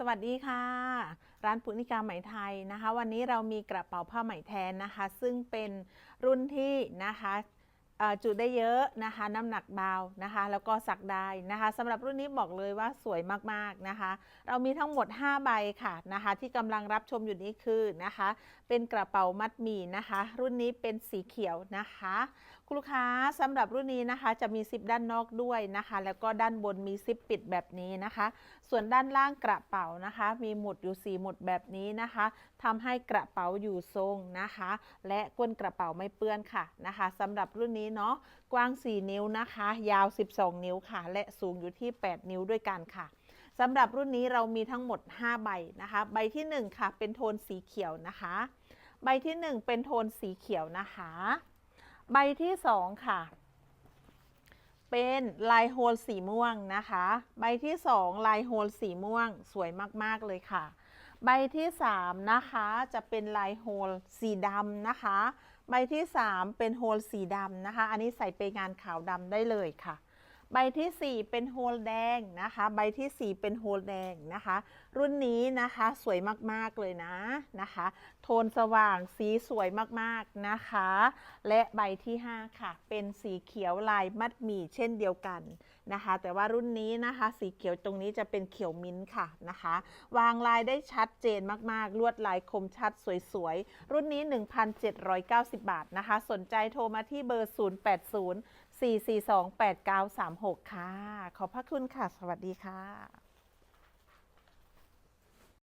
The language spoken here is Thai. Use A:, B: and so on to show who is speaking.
A: สวัสดีค่ะ ร้านปุณิกาไหมไทยนะคะ วันนี้เรามีกระเป๋าผ้าไหมแทนนะคะ ซึ่งเป็นรุ่นที่นะคะ จุดได้เยอะนะคะ น้ำหนักเบานะคะ แล้วก็สักได้นะคะสำหรับรุ่นนี้บอกเลยว่าสวยมากๆนะคะ เรามีทั้งหมด 5 ใบค่ะนะคะ ที่กำลังรับชมอยู่นี้คือนะคะ เป็นกระเป๋ามัดหมี่นะคะ รุ่นนี้เป็นสีเขียวนะคะคุณลูกค้าสำหรับรุ่นนี้นะคะจะมีซิปด้านนอกด้วยนะคะ แล้วก็ด้านบนมีซิปปิดแบบนี้นะคะ ส่วนด้านล่างกระเป๋านะคะ มีหมุดอยู่สีหมุดแบบนี้นะคะทำให้กระเป๋าอยู่ทรงนะคะ และก้นกระเป๋าไม่เปื้อนค่ะนะคะสำหรับรุ่นนี้เนาะกว้าง 4 นิ้วนะคะ ยาว 12 นิ้วค่ะ และสูงอยู่ที่ 8 นิ้วด้วยกันค่ะสำหรับรุ่นนี้เรามีทั้งหมด 5 ใบนะคะ ใบที่ 1 ค่ะ เป็นโทนสีเขียวนะคะ ใบที่ 1 เป็นโทนสีเขียวนะคะ ใบที่ 2 ค่ะ เป็นลายโฮลสีม่วงนะคะ ใบที่ 2 ลายโฮลสีม่วงสวยมาก ๆ เลยค่ะ ใบที่ 3 นะคะ จะเป็นลายโฮลสีดำนะคะ ใบที่ 3 เป็นโฮลสีดำนะคะ อันนี้ใส่ไปงานขาวดำได้เลยค่ะ ใบที่ 4 เป็นโฮลแดงนะคะ ใบที่ 4 เป็นโฮลแดงนะคะ รุ่นนี้นะคะสวยมากๆเลยนะนะคะ โทนสว่างสีสวยมากๆนะคะ และใบที่ 5 ค่ะ เป็นสีเขียวลายมัดหมี่เช่นเดียวกันนะคะ แต่ว่ารุ่นนี้นะคะ สีเขียวตรงนี้จะเป็นเขียวมิ้นท์ค่ะนะคะ วางลายได้ชัดเจนมากๆ ลวดลายคมชัดสวยๆ รุ่นนี้ 1,790 บาทนะคะ สนใจโทรมาที่เบอร์ 080 442 8936 ค่ะ ขอบพระคุณค่ะ สวัสดีค่ะ